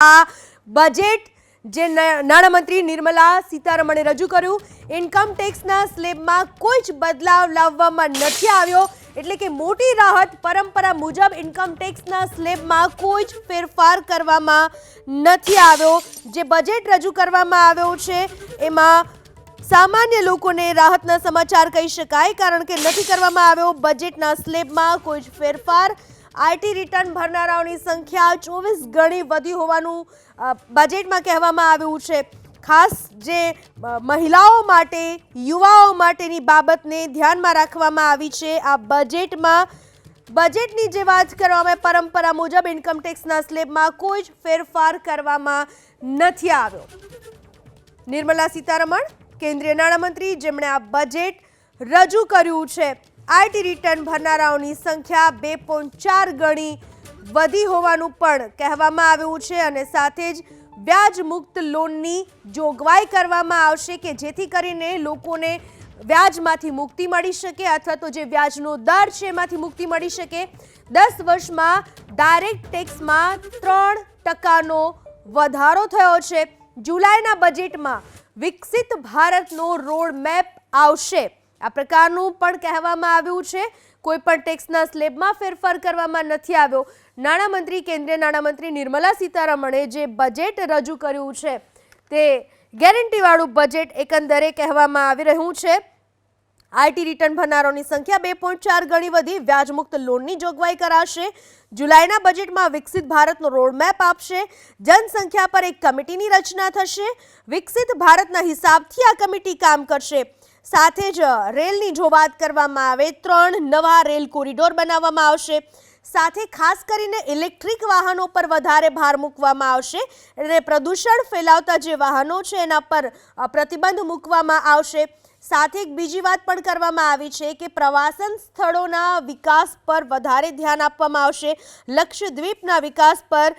આ બજેટ જે નાણામંત્રી નિર્મલા સીતારમણે રજૂ કર્યું ઇન્કમ ટેક્સના સ્લેબમાં કોઈ જ બદલાવ લાવવામાં નથી આવ્યો, એટલે કે મોટી રાહત પરંપરા મુજબ ઇન્કમ ટેક્સના સ્લેબમાં કોઈ જ ફેરફાર કરવામાં નથી આવ્યો. જે બજેટ રજૂ કરવામાં આવ્યો છે, એમાં સામાન્ય લોકોને રાહતના સમાચાર કહી શકાય, કારણ કે નથી કરવામાં આવ્યો બજેટના સ્લેબમાં કોઈ જ ફેરફાર આઈટી રિટર્ન ભરનારાઓની સંખ્યા ચોવીસ ગણી વધી હોવાનું બજેટમાં કહેવામાં આવ્યું છે. ખાસ જે મહિલાઓ માટે, યુવાઓ માટેની બાબતને ધ્યાનમાં રાખવામાં આવી છે. આ બજેટમાં બજેટની જે વાત કરવામાં પરંપરા મુજબ ઇન્કમટેક્સના સ્લેબમાં કોઈ જ ફેરફાર કરવામાં નથી આવ્યો. નિર્મલા સીતારમણ, કેન્દ્રીય નાણામંત્રી, જેમણે આ બજેટ રજૂ કર્યું છે. આઈટી રિટર્ન ભરનારાઓની સંખ્યા બે ચાર ગણી વધી હોવાનું પણ કહેવામાં આવ્યું છે અને સાથે જ વ્યાજ મુક્ત લોનની જોગવાઈ કરવામાં આવશે કે જેથી કરીને લોકોને વ્યાજમાંથી મુક્તિ મળી શકે અથવા તો જે વ્યાજનો દર છે એમાંથી મુક્તિ મળી શકે. દસ વર્ષમાં ડાયરેક્ટ ટેક્સમાં ત્રણ ટકાનો વધારો થયો છે. જુલાઈના બજેટમાં વિકસિત ભારતનો રોડ મેપ આવશે. આ પ્રકારનું પણ કહેવામાં આવ્યું છે. કોઈ પણ ટેક્સના સ્લેબમાં ફેરફાર કરવામાં નથી આવ્યો. નાણામંત્રી, કેન્દ્રીય નાણામંત્રી નિર્મલા સીતારમણે જે બજેટ રજૂ કર્યું છે તે ગેરંટીવાળું બજેટ એકંદરે કહેવામાં આવી રહ્યું છે. આઈટી રિટર્ન ભરનારોની સંખ્યા બે પોઈન્ટ ચાર ગણી વધી. વ્યાજમુક્ત લોનની જોગવાઈ કરાશે. જુલાઈના બજેટમાં વિકસિત ભારતનો રોડમેપ આપશે. જનસંખ્યા પર એક કમિટીની રચના થશે. વિકસિત ભારતના હિસાબથી આ કમિટી કામ કરશે. સાથે જ રેલની જો વાત કરવામાં આવે, ત્રણ નવા રેલ કોરિડોર બનાવવામાં આવશે. સાથે ખાસ કરીને ઇલેક્ટ્રિક વાહનો પર વધારે ભાર મૂકવામાં આવશે અને પ્રદૂષણ ફેલાવતા જે વાહનો છે, એના પર પ્રતિબંધ મૂકવામાં આવશે. સાથે એક બીજી વાત પણ કરવામાં આવી છે કે પ્રવાસન સ્થળોના વિકાસ પર વધારે ધ્યાન આપવામાં આવશે. લક્ષદ્વીપના વિકાસ પર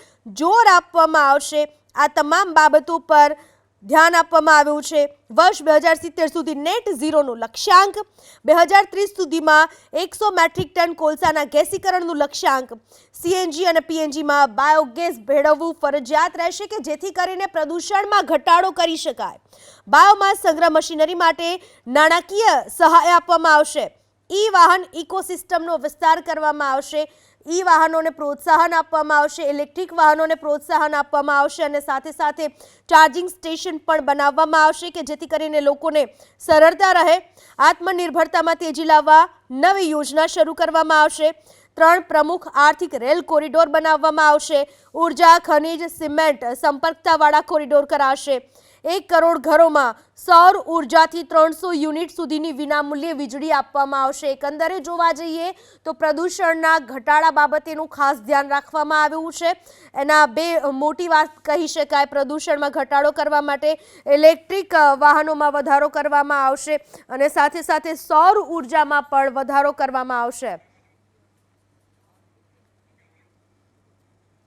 જોર આપવામાં આવશે. આ તમામ બાબતો પર ધ્યાન આપવામાં આવ્યું છે. વર્ષ બે હજાર સિત્તેર સુધી નેટ ઝીરોનું લક્ષ્યાંક, બે હજાર ત્રીસ સુધીમાં એકસો મેટ્રિક ટન કોલસાના ગેસીકરણનું લક્ષ્યાંક. સીએનજી અને પીએનજીમાં બાયોગેસ ભેળવવું ફરજિયાત રહેશે કે જેથી કરીને પ્રદૂષણમાં ઘટાડો કરી શકાય. બાયોમાસ સંગ્રહ મશીનરી માટે નાણાકીય સહાય આપવામાં આવશે. ઈ વાહન ઇકોસિસ્ટમનો વિસ્તાર કરવામાં આવશે. ઈ વાહનોને પ્રોત્સાહન આપવામાં આવશે, ઇલેક્ટ્રિક વાહનોને પ્રોત્સાહન આપવામાં આવશે અને સાથે સાથે ચાર્જિંગ સ્ટેશન પણ બનાવવામાં આવશે કે જેથી કરીને લોકોને સરળતા રહે. આત્મનિર્ભરતામાં તેજી લાવવા નવી યોજના શરૂ કરવામાં આવશે. ત્રણ પ્રમુખ આર્થિક રેલ કોરિડોર બનાવવામાં આવશે. ઊર્જા, ખનિજ, સિમેન્ટ સંપર્કતાવાળા કોરિડોર કરાશે. એક કરોડ ઘરોમાં સૌર ઉર્જાથી ત્રણસો યુનિટ સુધીની વિનામૂલ્યે વીજળી આપવામાં આવશે. એકંદરે જોવા જઈએ તો પ્રદૂષણના ઘટાડા બાબતેનું ખાસ ધ્યાન રાખવામાં આવ્યું છે. એના બે મોટી વાત કહી શકાય, પ્રદૂષણમાં ઘટાડો કરવા માટે ઇલેક્ટ્રિક વાહનોમાં વધારો કરવામાં આવશે અને સાથે સાથે સૌર ઉર્જામાં પણ વધારો કરવામાં આવશે.